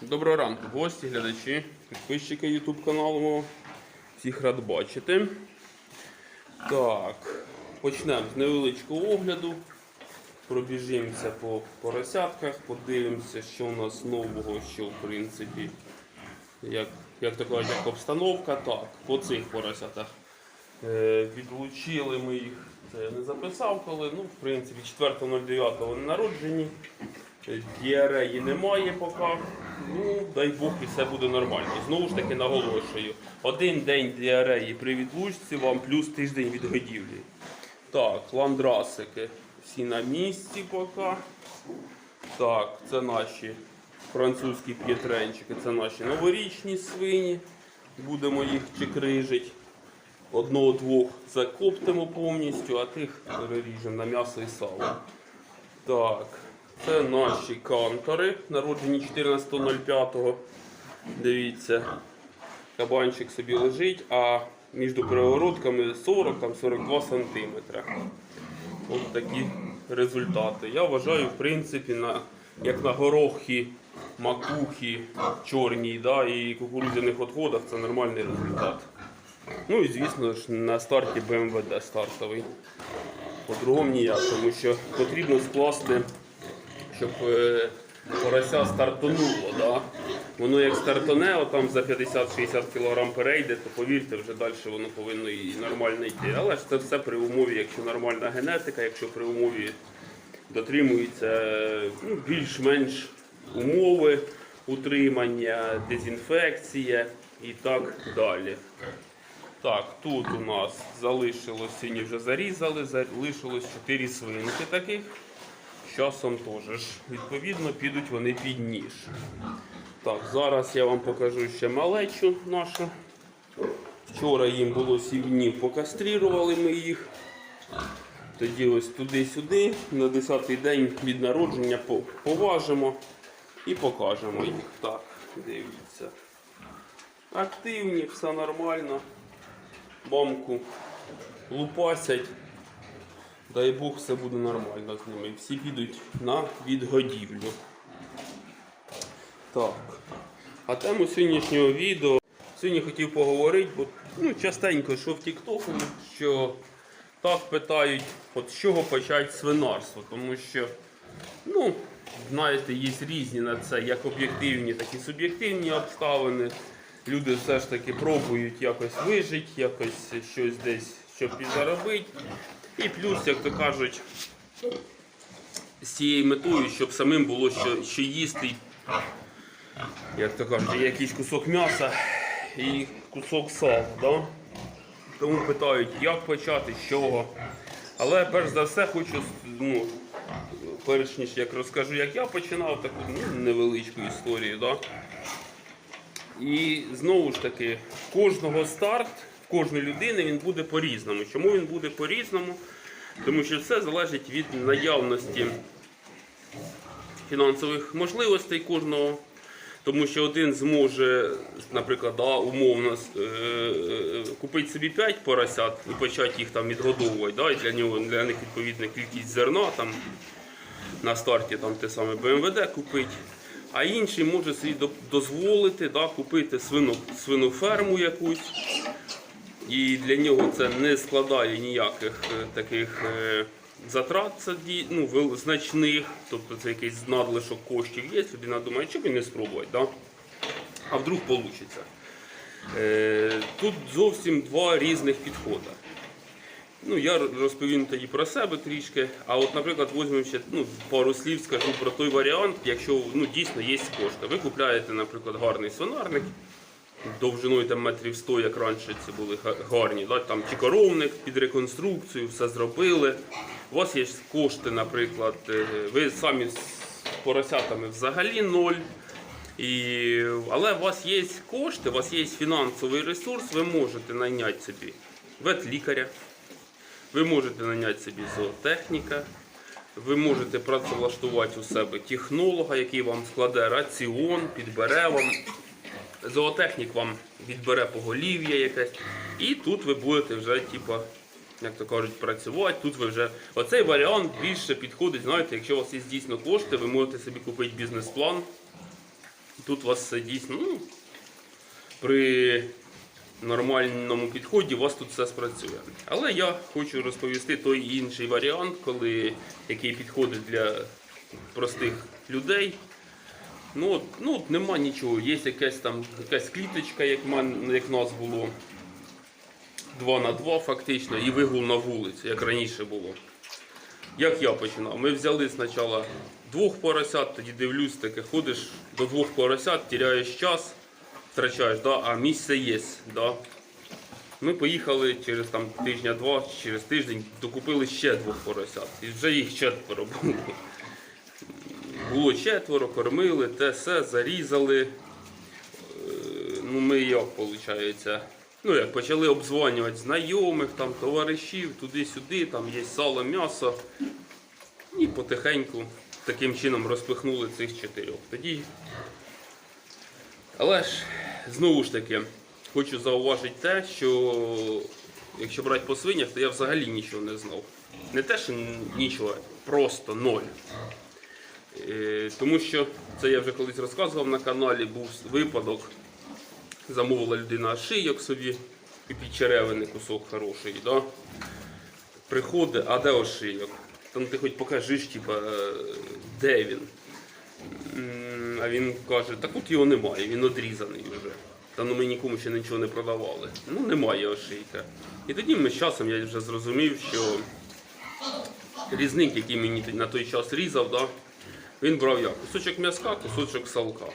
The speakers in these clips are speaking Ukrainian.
Доброго ранку, гості, глядачі, підписчики YouTube каналу мого. Всіх рад бачити. Так, почнемо з невеличкого огляду. Пробіжимося по поросятках, подивимося, що у нас нового, що в принципі, як, як то кажуть, як обстановка. Так, по цих поросятах. Е, відлучили ми їх, це я не записав коли, ну, в принципі, 4.09 вони народжені. Діареї немає поки. Ну, дай Бог, і все буде нормально. Знову ж таки наголошую. Один день діареї при відлучці вам плюс тиждень від годівлі. Так, ландрасики. Всі на місці поки. Так, це наші французькі п'єтренчики, це наші новорічні свині. Будемо їх чекрижити. Одного-двох закоптимо повністю, а тих переріжемо на м'ясо і сало. Так, це наші кантори, народжені 14.05. Дивіться, кабанчик собі лежить, а між перегородками 40-42 см. Ось такі результати. Я вважаю, в принципі, на, як на горохи, макухи, чорній да, і кукурудзяних відходах це нормальний результат. Ну і звісно ж на старті БМВД стартовий. По-другому ніяк, тому що потрібно скласти, щоб е, порося стартонуло. Да? Воно як стартоне, отам за 50-60 кг перейде, то повірте, вже далі воно повинно і нормально йти. Але ж це все при умові, якщо нормальна генетика, якщо при умові дотримуються ну, більш-менш умови утримання, дезінфекція і так далі. Так, тут у нас залишилось, сьогодні вже зарізали, залишилось 4 свинки таких. Часом теж відповідно підуть вони під ніж. Так, зараз я вам покажу ще малечу нашу. Вчора їм було 7 днів, покастрірували ми їх. Тоді ось туди-сюди, на 10-й день від народження поважимо і покажемо їх. Так, дивіться. Активні, все нормально. Мамку лупасять. Дай Бог, все буде нормально з ними. Всі підуть на відгодівлю. Так. А тему сьогоднішнього відео сьогодні хотів поговорити, бо ну, частенько що в Тіктоку, що так питають, от з чого почати свинарство. Тому що, ну, знаєте, є різні на це як об'єктивні, так і суб'єктивні обставини. Люди все ж таки пробують якось вижити, якось щось десь щоб підзаробити. І плюс, як то кажуть, з цією метою, щоб самим було що, що їсти, як то кажуть, якийсь кусок м'яса і кусок сала. Да? Тому питають, як почати, з чого. Але перш за все хочу, ну, перш ніж як розкажу, як я починав таку ну, невеличку історію. Да? І знову ж таки, кожного старт, в кожної людини він буде по-різному. Чому він буде по-різному? Тому що все залежить від наявності фінансових можливостей кожного. Тому що один зможе, наприклад, да, умовно е, е, купити собі 5 поросят і почати їх там відгодовувати. Да, і для нього для них відповідна кількість зерна там, на старті там те саме БМВД купити. А інший може собі дозволити да, купити свину, свиноферму якусь. І для нього це не складає ніяких е, таких е, затрат ну, значних, тобто це якийсь надлишок коштів є, людина думає, що він не спробувати, да? а вдруг вийде. Тут зовсім два різних підходи. Ну, я розповім тоді про себе трішки. А от, наприклад, візьмемо ще ну, пару слів скажу про той варіант, якщо ну, дійсно є кошти. Ви купляєте, наприклад, гарний свинарник, довжиною там метрів 100, як раніше це були гарні. Да? Там чи коровник під реконструкцію, все зробили. У вас є кошти, наприклад, е, ви самі з поросятами взагалі ноль. І, але у вас є кошти, у вас є фінансовий ресурс, ви можете найняти собі ветлікаря, ви можете наняти собі зоотехніка, ви можете працевлаштувати у себе технолога, який вам складе раціон, підбере вам. Зоотехнік вам відбере поголів'я якесь. І тут ви будете вже, типа, як то кажуть, працювати. Тут ви вже. Оцей варіант більше підходить, знаєте, якщо у вас є дійсно кошти, ви можете собі купити бізнес-план тут у вас дійсно. Ну, при нормальному підході у вас тут все спрацює. Але я хочу розповісти той інший варіант, коли, який підходить для простих людей. Ну, от, ну от нема нічого. Є якась там якась кліточка, як, в мен- як нас було. 2 на 2 фактично, і вигул на вулиці, як раніше було. Як я починав? Ми взяли спочатку двох поросят, тоді дивлюсь, таке ходиш до двох поросят, тіряєш час, втрачаєш, да? а місце є. Да? Ми поїхали через там тижня-два, через тиждень докупили ще двох поросят. І вже їх четверо було. Було четверо, кормили, те все, зарізали. Е, Ну, ми як виходить? Ну, як почали обзванювати знайомих, там, товаришів, туди-сюди, там є сало, м'ясо. І потихеньку таким чином розпихнули цих чотирьох. Тоді. Але ж знову ж таки, хочу зауважити те, що якщо брати по свинях, то я взагалі нічого не знав. Не те, що нічого, просто ноль. Е, Тому що це я вже колись розказував на каналі, був випадок. Замовила людина шийок собі і під черевини кусок хороший. Да? Приходить, а де ошийок? Там ти хоч покажиш, типа, е, де він. А він каже, так от його немає, він одрізаний вже. Та ну ми нікому ще нічого не продавали. Ну немає ошийка. І тоді ми з часом я вже зрозумів, що різник, який мені на той час різав, да, він брав як? Кусочок м'язка, кусочок салка.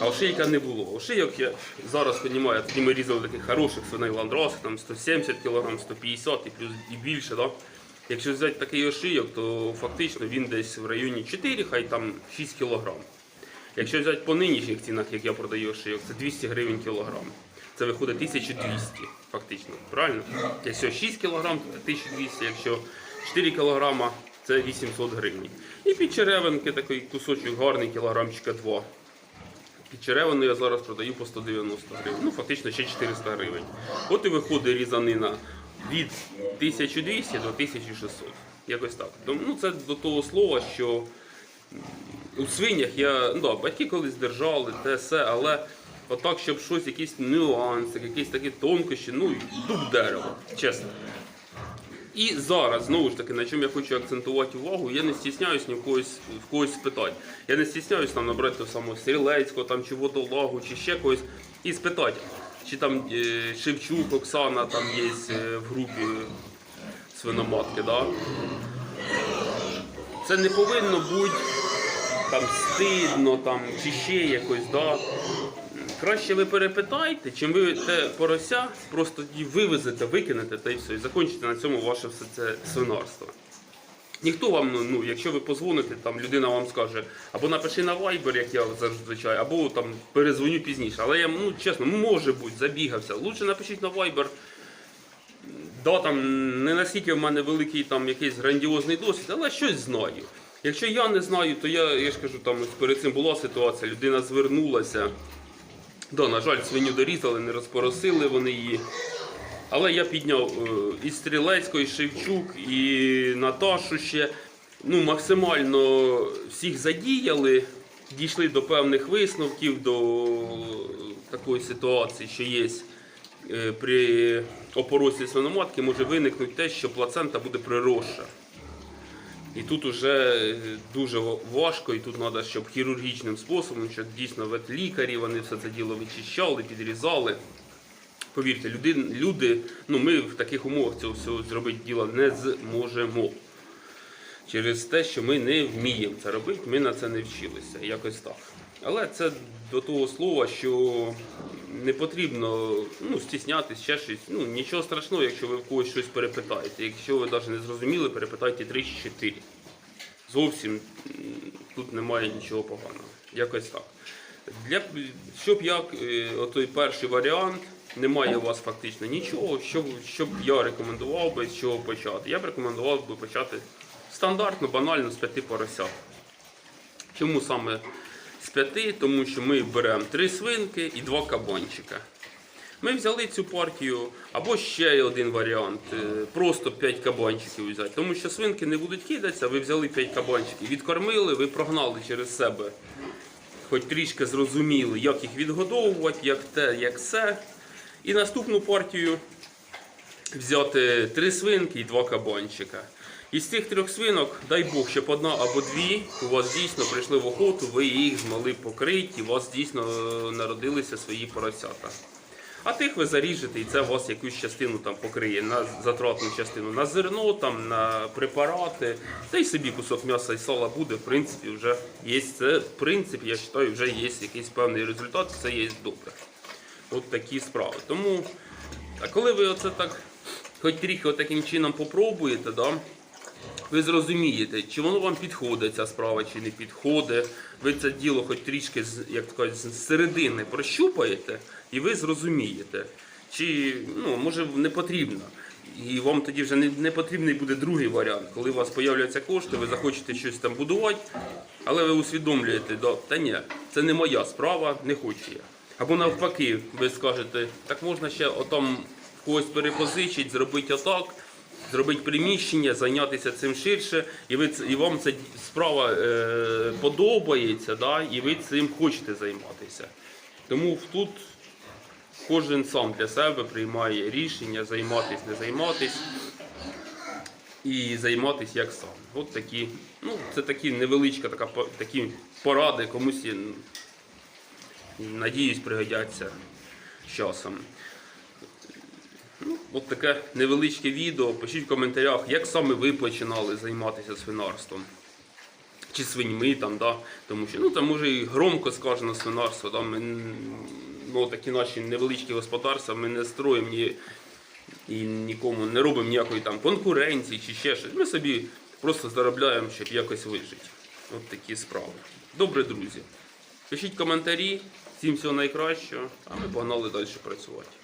А ошийка не було. Ошийок я зараз розумію, тоді ми різали таких хороших свиней ландрасів, там 170 кг, 150 і плюс і більше. Да? Якщо взяти такий ошийок, то фактично він десь в районі 4, хай там 6 кг. Якщо взяти по нинішніх цінах, як я продаю ошийок, це 200 гривень кілограм. Це виходить 1200 фактично. Правильно? Якщо 6 кг, то 1200, якщо 4 кг, це 800 гривень. І під черевинки такий кусочок гарний, кілограмчика 2. Під черевину я зараз продаю по 190 гривень. Ну, фактично ще 400 гривень. От і виходить різанина від 1200 до 1600. Якось так. Ну, це до того слова, що у свинях я, ну да, батьки колись держали, те все, але отак, щоб щось, якісь нюанси, якісь такі тонкощі, ну, дуб дерева, чесно. І зараз, знову ж таки, на чому я хочу акцентувати увагу, я не стісняюсь ні в когось, в когось спитати. Я не стісняюсь там набрати самого Стрілецького, там, чи водолагу, чи ще когось, і спитати, чи там е, Шевчук, Оксана там є е, в групі свиноматки. Да? Це не повинно бути там стидно там, чи ще якось. Да? Краще ви перепитайте, чим ви те порося просто тоді вивезете, викинете та й все, і закінчите на цьому ваше все це свинарство. Ніхто вам, ну, ну, якщо ви позвоните, там людина вам скаже, або напиши на Viber, як я зазвичай, або там перезвоню пізніше. Але я, ну чесно, може бути, забігався. Лучше напишіть на Viber. Да, там не настільки в мене великий там якийсь грандіозний досвід, але щось знаю. Якщо я не знаю, то я, я ж кажу, там перед цим була ситуація, людина звернулася. Да, на жаль, свиню дорізали, не розпоросили вони її. Але я підняв е, і Стрілецького, і Шевчук, і Наташу ще. Ну, максимально всіх задіяли, дійшли до певних висновків, до такої ситуації, що є е, при опоросі свиноматки, може виникнути те, що плацента буде приросша. І тут вже дуже важко, і тут треба, щоб хірургічним способом, щоб дійсно ветлікарі вони все це діло вичищали, підрізали. Повірте, люди, люди, ну ми в таких умовах цього всього зробити діло не зможемо. Через те, що ми не вміємо це робити, ми на це не вчилися. Якось так. Але це до того слова, що не потрібно ну, стіснятись, ще щось. Ну, нічого страшного, якщо ви в когось щось перепитаєте. Якщо ви навіть не зрозуміли, перепитайте 3 чи 4. Зовсім тут немає нічого поганого. Якось так. Для, щоб як е, отой перший варіант, немає у вас фактично нічого, щоб, щоб я рекомендував би з чого почати. Я б рекомендував би почати стандартно, банально з п'яти поросят. Чому саме з п'яти? Тому що ми беремо три свинки і два кабанчика. Ми взяли цю партію, або ще один варіант, е, просто 5 кабанчиків взяти. Тому що свинки не будуть кидатися, ви взяли 5 кабанчиків, відкормили, ви прогнали через себе хоч трішки зрозуміли, як їх відгодовувати, як те, як все. І наступну партію взяти три свинки і два кабанчика. Із цих трьох свинок, дай Бог, щоб одна або дві у вас дійсно прийшли в охоту, ви їх змогли покрити, і у вас дійсно е, народилися свої поросята. А тих ви заріжете, і це у вас якусь частину там покриє на затратну частину на зерно, там на препарати, та й собі кусок м'яса і сала буде, в принципі, вже є. Це, в принципі, я вважаю, вже є якийсь певний результат, це є добре. От такі справи. Тому, а коли ви оце так, хоч трохи таким чином попробуєте, да, ви зрозумієте, чи воно вам підходить ця справа, чи не підходить. Ви це діло хоч трішки як кажуть, з середини прощупаєте, і ви зрозумієте, чи ну, може не потрібно. І вам тоді вже не, не потрібний буде другий варіант. Коли у вас з'являються кошти, ви захочете щось там будувати, але ви усвідомлюєте, да, та ні, це не моя справа, не хочу я. Або навпаки, ви скажете, так можна ще отам когось перепозичити, зробити отак, зробити приміщення, зайнятися цим ширше, і ви і вам ця справа е, подобається, да, і ви цим хочете займатися. Тому тут кожен сам для себе приймає рішення займатися, не займатися і займатися як сам. От такі, ну, це такі невеличка така такі поради, комусь надіюсь, пригодяться з часом. Ну, от таке невеличке відео. Пишіть в коментарях, як саме ви починали займатися свинарством. Чи свиньми там, да? тому що ну там може і громко сказано свинарство. Да? Ми, ну, такі наші невеличкі господарства ми не строїмо ні, і нікому не робимо ніякої там конкуренції чи ще щось. Ми собі просто заробляємо, щоб якось вижити. От такі справи. Добре, друзі. Пишіть коментарі, всім всього найкращого, а ми погнали далі працювати.